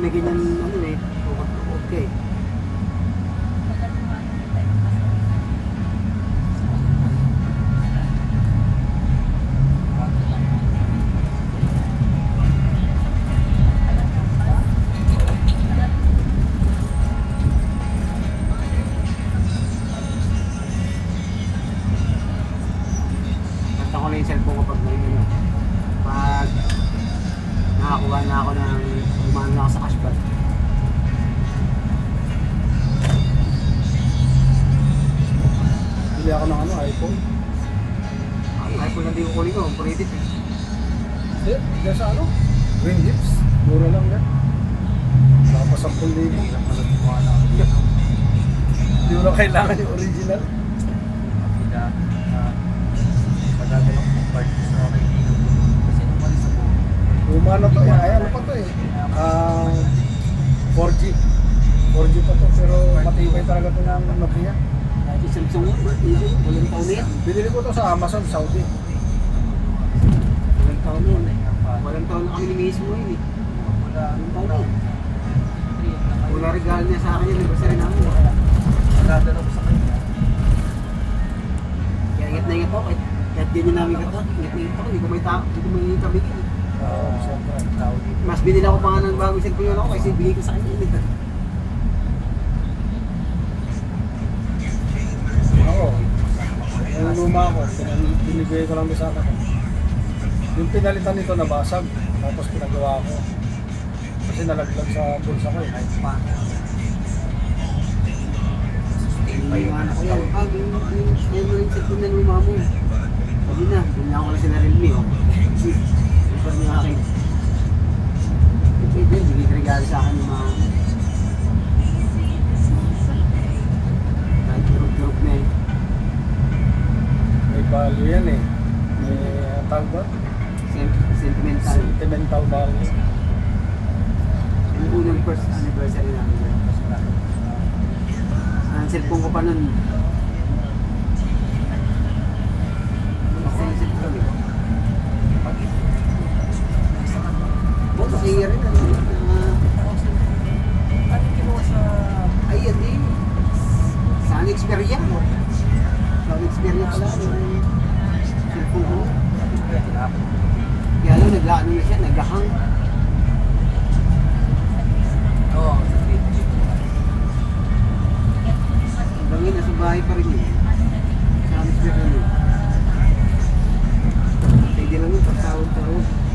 may ganyan ano eh, na yung cellphone ko pag may ano. Pag nakakuha na ako ng ako ng ano, iPhone. Ay, iPhone na di ko kunin ko, operated eh. Hindi, hindi sa ano? Green Hips. Mura lang yan. Pa 10,000. Hirap na nagtiwala ako dito. Hindi mo na kailangan yung original. Magagalok ng parties na kaibigan ko. Kasi nung malis ako, Luma na to. Ay, ano pa to eh. Ah, 4G. 4G pa to pero matibay talaga to ng Nokia. Samsung mo, walang taon na yan. Binili ko to sa Amazon, Saudi. Walang taon na yan. Walang taon na kami ni mismo yun eh. wala, Walang taon na yan. wala, regalo niya sa akin yun, anniversary namin. Nagdadala ko sa kanya. Kaya ingat na ingat ako, kahit, kahit ganyan namin kata, ingat na ingat ako, hindi ko may tao, hindi ko may kabigin eh. Oo, siyempre. Tao dito. Mas binili ako pa nga ng bagong cellphone yun ako kasi binili ko sa kanya luma ko, binibigay ko lang din sa akin. Yung pinalitan nito nabasag, tapos pinagawa ko. Kasi nalaglag sa bulsa ko eh. Kahit pa. Mga anak ko yan, ah, yung, yung cellphone na luma mo. Value yan eh. May uh, tawag ba? Sen- Sentimental. Sentimental value. Yung unang first anniversary namin yun. Ang cellphone ko pa nun. Yung cellphone eh. Oh, masaya rin. Ano, ah, Ano kinuha sa... ay. Saan Xperia? Saan Xperia pala sarap. Kaya ano, naglaano na siya, naglahang. Oo, oh, sa street jeep. Bangin, nasa bahay pa rin eh. Sa alis na rin eh. Pwede lang yung pagtawag-tawag.